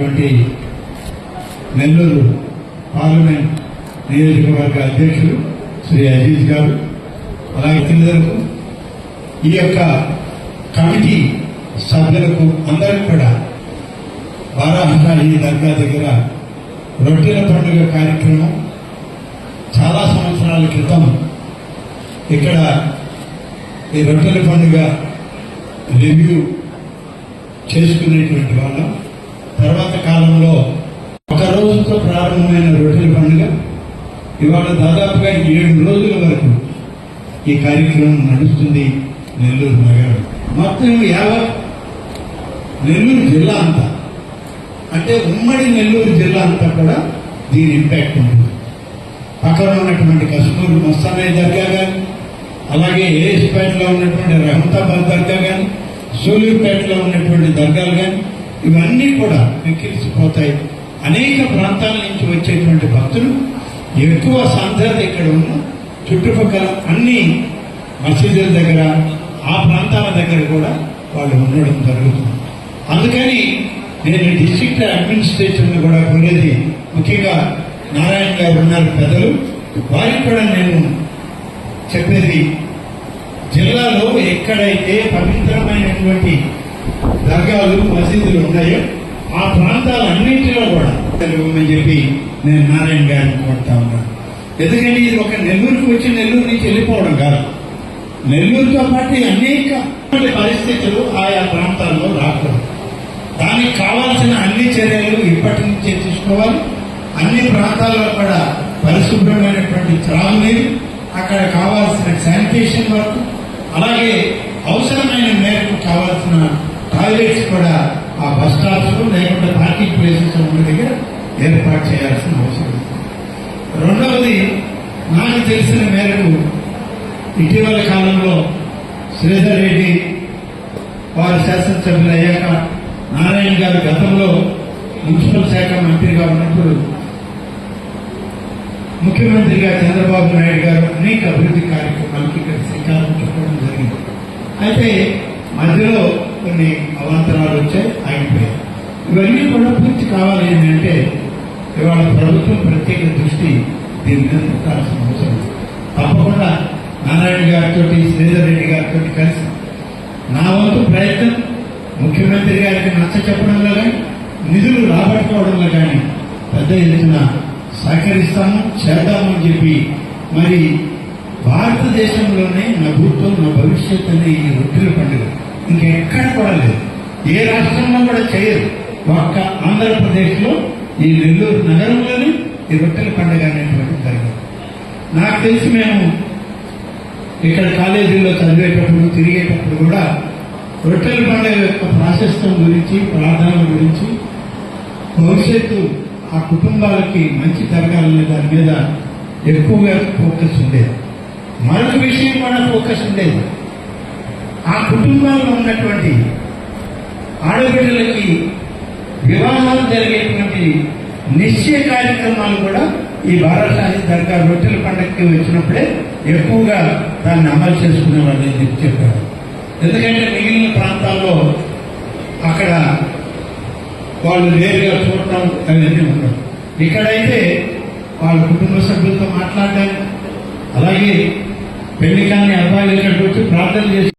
అయినటువంటి నెల్లూరు పార్లమెంట్ నియోజకవర్గ అధ్యక్షులు శ్రీ అజీజ్ గారు అలాగే తల్లిదండ్రులకు ఈ యొక్క కమిటీ సభ్యులకు అందరికి కూడా వారాహి దర్గా దగ్గర రొట్టెల పండుగ కార్యక్రమం చాలా సంవత్సరాల క్రితం ఇక్కడ ఈ రొట్టెల పండుగ రివ్యూ చేసుకునేటువంటి వాళ్ళం. తర్వాత కాలంలో ఒక రోజుతో ప్రారంభమైన రొట్టెల పండుగ. ఇవాళ దాదాపుగా ఏడు రోజుల వరకు ఈ కార్యక్రమం నడుస్తుంది నెల్లూరు నగరం. మొత్తం యావత్ నెల్లూరు జిల్లా అంతా. అంటే ఉమ్మడి నెల్లూరు జిల్లా అంతా కూడా దీని ఇంపాక్ట్ ఉంటుంది. పక్కన ఉన్నటువంటి కస్తూరు మస్తానయ్య దర్గా కానీ అలాగే ఏఎస్పేటలో ఉన్నటువంటి రహమతాబాద్ దర్గా కానీ సూలూరుపేటలో ఉన్నటువంటి దర్గాలు కానీ ఇవన్నీ కూడా వెక్కిరిసిపోతాయి. అనేక ప్రాంతాల నుంచి వచ్చేటువంటి భక్తులు ఎక్కువ సాంద్రత ఇక్కడ ఉన్న చుట్టుపక్కల అన్ని మసీదుల దగ్గర ఆ ప్రాంతాల దగ్గర కూడా వాళ్ళు ఉండడం జరుగుతుంది. అందుకని నేను డిస్ట్రిక్ట్ అడ్మినిస్ట్రేషన్ కూడా కొనేది ముఖ్యంగా నారాయణ గారు ఉన్నారు పెద్దలు వారికి కూడా నేను చెప్పేది జిల్లాలో ఎక్కడైతే పవిత్రమైనటువంటి దర్గాలు మసీదులు ఉన్నాయో ఆ ప్రాంతాలన్నింటిలో కూడా ఇవ్వమని చెప్పి నేను నారాయణ గారిని కోరుతా ఉన్నాను. ఎందుకంటే ఇది ఒక నెల్లూరుకు వచ్చి నెల్లూరు నుంచి వెళ్ళిపోవడం కాదు. నెల్లూరుతో పాటు అనేక పరిస్థితులు ఆయా ప్రాంతాల్లో రాకూడదు. దానికి కావాల్సిన అన్ని చర్యలు ఇప్పటి నుంచే తీసుకోవాలి. అన్ని ప్రాంతాల్లో కూడా పరిశుభ్రమైనటువంటి త్రాగునీరు అక్కడ కావాల్సిన శానిటేషన్ వరకు అలాగే అవసరమైన మేరకు కావాల్సిన టాయిలెట్స్ కూడా ఆ బస్ స్టాప్స్ లేకుంటే పార్కింగ్ ప్లేసెస్ ఉన్న దగ్గర ఏర్పాటు చేయాల్సిన అవసరం ఉంది. రెండవది నాకు తెలిసిన మేరకు ఇటీవల కాలంలో శ్రీధర్ రెడ్డి వారు శాసనసభ్యులు అయ్యాక నారాయణ గారు గతంలో మున్సిపల్ శాఖ మంత్రిగా ఉన్నప్పుడు ముఖ్యమంత్రిగా చంద్రబాబు నాయుడు గారు అనేక అభివృద్ధి కార్యక్రమాలకి ఇక్కడ శ్రీకారం చుట్టడం జరిగింది అయితే మధ్యలో కొన్ని అవాంతరాలు వచ్చాయి ఆగిపోయాయి. ఇవన్నీ కూడా పూర్తి కావాలి ఏంటంటే ఇవాళ ప్రభుత్వం ప్రత్యేక దృష్టి దీని మీద పెట్టాల్సిన అవసరం. తప్పకుండా నారాయణ గారితో శ్రీధర్ రెడ్డి గారితో కలిసి నా వంతు ప్రయత్నం ముఖ్యమంత్రి గారికి నచ్చ చెప్పడంలో కానీ నిధులు రాబట్టుకోవడంలో కానీ పెద్ద ఎత్తున సహకరిస్తాము చేద్దామని చెప్పి మరి భారతదేశంలోనే నా భూత్వం నా భవిష్యత్ అనే ఈ రొట్టెల పండుగ. ఇంకెక్కడ కూడా లేదు ఏ రాష్ట్రంలో కూడా చేయరు. ఒక్క ఆంధ్రప్రదేశ్లో ఈ నెల్లూరు నగరంలోనే ఈ రొట్టెల పండుగ అనేటువంటిది జరిగింది. నాకు తెలిసి మేము ఇక్కడ కాలేజీల్లో చదివేటప్పుడు తిరిగేటప్పుడు కూడా రొట్టెల పండుగ యొక్క ప్రాశస్తం గురించి ప్రార్థనల గురించి భవిష్యత్తు ఆ కుటుంబాలకి మంచి జరగాలనే దాని మీద ఎక్కువగా ఫోకస్ ఉండేది. మరొక విషయం కూడా ఫోకస్ ఉండేది. ఆ కుటుంబాల్లో ఉన్నటువంటి ఆడబిడ్డలకి వివాహాలు జరిగేటువంటి నిశ్చయ కార్యక్రమాలు కూడా ఈ బారాసాహి దర్గా రొట్టెల పండగకి వచ్చినప్పుడే ఎక్కువగా దాన్ని అమలు చేసుకునేవారు వాళ్ళని చెప్పి చెప్పారు. ఎందుకంటే మిగిలిన ప్రాంతాల్లో అక్కడ వాళ్ళు నేరుగా చూడటం అవన్నీ ఉండవు ఇక్కడైతే వాళ్ళ కుటుంబ సభ్యులతో మాట్లాడడం అలాగే పెళ్ళి కానీ అబ్బాయిలు ఇక్కడ